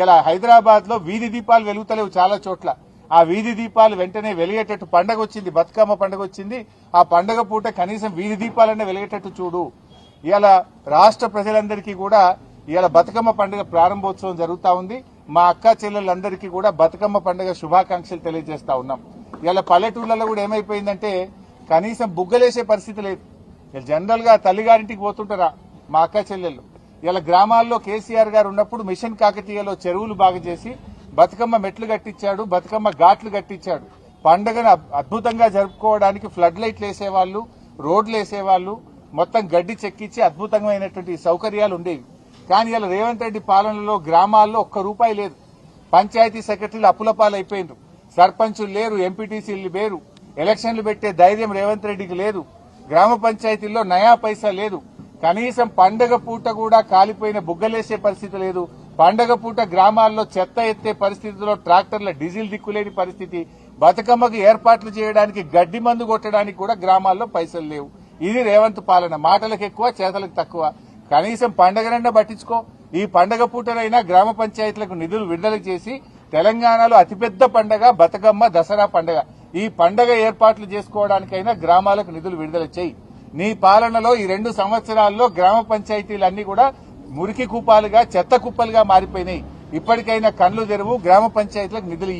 ఇలా హైదరాబాద్లో వీధి దీపాలు వెలుగుతలేవు చాలా చోట్ల. ఆ వీధి దీపాలు వెంటనే వెలిగేటట్టు పండగ వచ్చింది బతుకమ్మ పండగ వచ్చింది ఆ పండగ పూట కనీసం వీధి దీపాలనే వెలిగేటట్టు చూడు. ఇలా రాష్ట్ర ప్రజలందరికీ కూడా ఇలా బతుకమ్మ పండుగ ప్రారంభోత్సవం జరుగుతా ఉంది. మా అక్క చెల్లెళ్ళందరికీ కూడా బతుకమ్మ పండుగ శుభాకాంక్షలు తెలియజేస్తా ఉన్నాం. ఇలా పల్లెటూళ్ళలో కూడా ఏమైపోయిందంటే కనీసం బుగ్గలేసే పరిస్థితి లేదు. ఇలా జనరల్గా తల్లిగారింటికి పోతుంటారా మా అక్క చెల్లెళ్ళు? ఇలా గ్రామాల్లో కేసీఆర్ గారు ఉన్నప్పుడు మిషన్ కాకతీయలో చెరువులు బాగు చేసి బతుకమ్మ మెట్లు కట్టించాడు బతుకమ్మ ఘాట్లు కట్టించాడు. పండుగను అద్భుతంగా జరుపుకోవడానికి ఫ్లడ్ లైట్లు వేసేవాళ్ళు రోడ్లు వేసేవాళ్ళు మొత్తం గడ్డి చెక్కించి అద్భుతమైనటువంటి సౌకర్యాలు ఉండేవి. కానీ ఇలా రేవంత్ రెడ్డి పాలనలో గ్రామాల్లో ఒక్క రూపాయి లేదు. పంచాయతీ సెక్రటరీలు అప్పుల పాలైపోయినారు సర్పంచులు లేరు ఎంపీటీసీలు లేరు. ఎలక్షన్లు పెట్టే ధైర్యం రేవంత్ రెడ్డికి లేదు. గ్రామ పంచాయతీల్లో నయా పైసా లేదు. కనీసం పండగ పూట కూడా కాలిపోయిన బుగ్గలేసే పరిస్థితి లేదు. పండగ పూట గ్రామాల్లో చెత్త ఎత్తే పరిస్థితిలో ట్రాక్టర్ల డీజిల్ దిక్కులేని పరిస్థితి. బతుకమ్మకు ఏర్పాట్లు చేయడానికి గడ్డి మందు కొట్టడానికి కూడా గ్రామాల్లో పైసలు లేవు. ఇది రేవంత్ పాలన. మాటలకు ఎక్కువ చేతలకు తక్కువ. కనీసం పండగనన్నా పట్టించుకో. ఈ పండగ పూటనైనా గ్రామ పంచాయతీలకు నిధులు విడుదల చేసి తెలంగాణలో అతిపెద్ద పండగ బతుకమ్మ దసరా పండగ. ఈ పండగ ఏర్పాట్లు చేసుకోవడానికైనా గ్రామాలకు నిధులు విడుదల చేయి. నీ పాలనలో ఈ రెండు సంవత్సరాల్లో గ్రామ పంచాయతీలన్నీ కూడా మురికి కూపాలుగా చెత్త కుప్పలుగా మారిపోయినాయి. ఇప్పటికైనా కళ్ళు తెరువు గ్రామ పంచాయతీలకు నిధులు